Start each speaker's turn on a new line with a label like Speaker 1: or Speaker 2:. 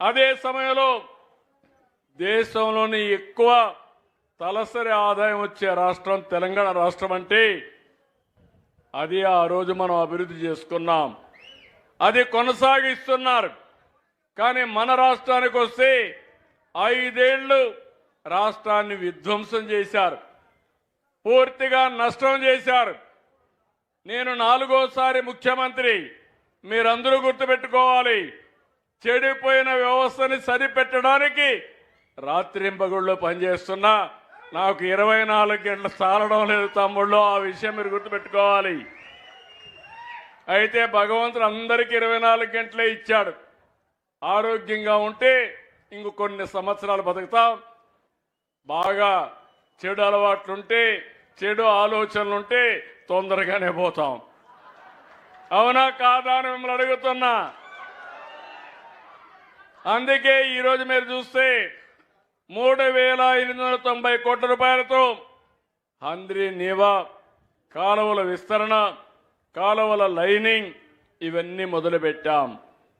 Speaker 1: అదే సమయంలో దేశంలోని ఎక్కువ తలసరి ఆదాయం వచ్చే రాష్ట్రం తెలంగాణ రాష్ట్రం అంటే అది ఆ రోజు మనం అభివృద్ధి చేసుకున్నాం. అది కొనసాగిస్తున్నారు. కానీ మన రాష్ట్రానికి వస్తే ఐదేళ్ళు రాష్ట్రాన్ని విధ్వంసం చేశారు. పూర్తిగా నష్టం చేశారు. నేను నాలుగోసారి ముఖ్యమంత్రి. మీరందరూ గుర్తుపెట్టుకోవాలి. చెడిపోయిన వ్యవస్థని సరిపెట్టడానికి రాత్రింపగుళ్ళు పనిచేస్తున్నా నాకు ఇరవై నాలుగు గంటలు చాలడం లేదు తమ్ముళ్ళు ఆ విషయం మీరు గుర్తుపెట్టుకోవాలి. అయితే భగవంతుడు అందరికీ ఇరవై నాలుగు గంటలే ఇచ్చాడు. ఆరోగ్యంగా ఉంటే ఇంక కొన్ని సంవత్సరాలు బతుకుతాం. బాగా చెడు అలవాట్లుంటే చెడు ఆలోచనలుంటే తొందరగానే పోతాం. అవునా కాదా అని మిమ్మల్ని అడుగుతున్నా. అందుకే ఈరోజు మీరు చూస్తే మూడు వేల ఎనిమిది వందల తొంభై కోట్ల రూపాయలతో హంద్రి నీవా కాలువల విస్తరణ కాలువల లైనింగ్ ఇవన్నీ మొదలుపెట్టాం.